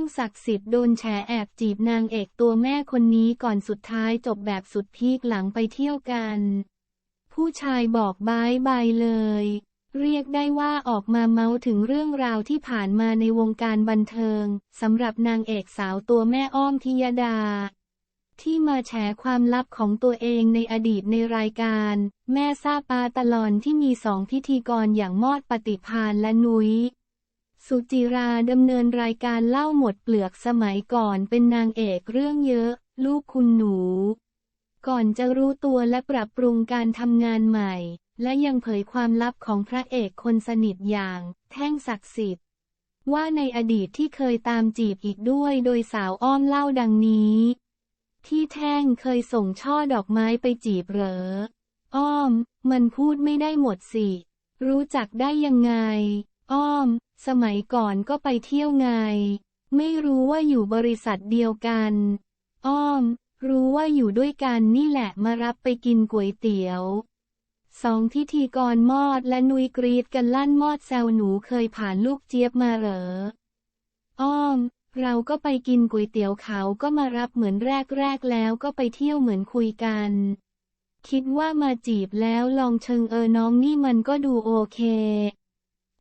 งศักดิ์สิทธิ์โดนแฉแอบจีบนางเอกตัวแม่คนนี้ก่อนสุดท้ายจบแบบสุดพีคหลังไปเที่ยวกัน ผู้ชายบอกบายบายเลย เรียกได้ว่าออกมาเมาถึงเรื่องราวที่ผ่านมาในวงการบันเทิงสำหรับนางเอกสาวตัวแม่อ้อมทิยดา ที่มาแฉความลับของตัวเองในอดีตในรายการ แม่ซาปาตลอนที่มีสองพิธีกรอย่างมอดปฏิพานและนุย้ย สุจิราดำเนินรายการเล่าหมดเปลือกสมัยก่อนเป็นนางเอกเรื่องเยอะ ลูกคุณหนู ก่อนจะรู้ตัวและปรับปรุงการทำงานใหม่ และยังเผยความลับของพระเอกคนสนิทอย่าง แท่งศักดิ์สิทธิ์ ว่าในอดีตที่เคยตามจีบอีกด้วยโดยสาวอ้อมเล่าดังนี้ ที่แท่งเคยส่งช่อดอกไม้ไปจีบเหรอ อ้อม มันพูดไม่ได้หมดสิ รู้จักได้ยังไง อ้อม สมัยก่อนก็ไปเที่ยวไง ไม่รู้ว่าอยู่บริษัทเดียวกัน อ้อม รู้ว่าอยู่ด้วยกันนี่แหละมารับไปกินก๋วยเตี๋ยวสองพิธีกรมอดและนุยกรีดกันลั่นมอดแซวหนูเคยผ่านลูกเจี๊ยบมาเหรอ อ้อม เราก็ไปกินก๋วยเตี๋ยวเขาก็มารับเหมือนแรกๆแล้วก็ไปเที่ยวเหมือนคุยกัน คิดว่ามาจีบแล้วลองเชิงเออน้องนี่มันก็ดูโอเค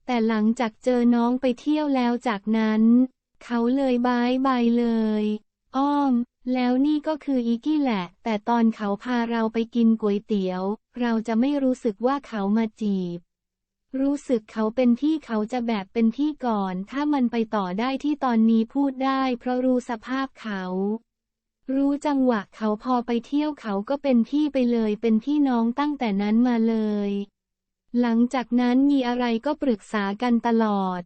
แต่หลังจากเจอน้องไปเที่ยวแล้วจากนั้น เขาเลยบายบายเลย อ้อม แล้วนี่ก็คืออีกี้แหละ แต่ตอนเขาพาเราไปกินก๋วยเตี๋ยว เราจะไม่รู้สึกว่าเขามาจีบ รู้สึกเขาเป็นพี่เขาจะแบบเป็นพี่ก่อน ถ้ามันไปต่อได้ที่ตอนนี้พูดได้ เพราะรู้สภาพเขารู้จังหวะเขาพอไปเที่ยวเขาก็เป็นพี่ไปเลยเป็นพี่น้องตั้งแต่นั้นมาเลย หลังจากนั้นมีอะไรก็ปรึกษากันตลอด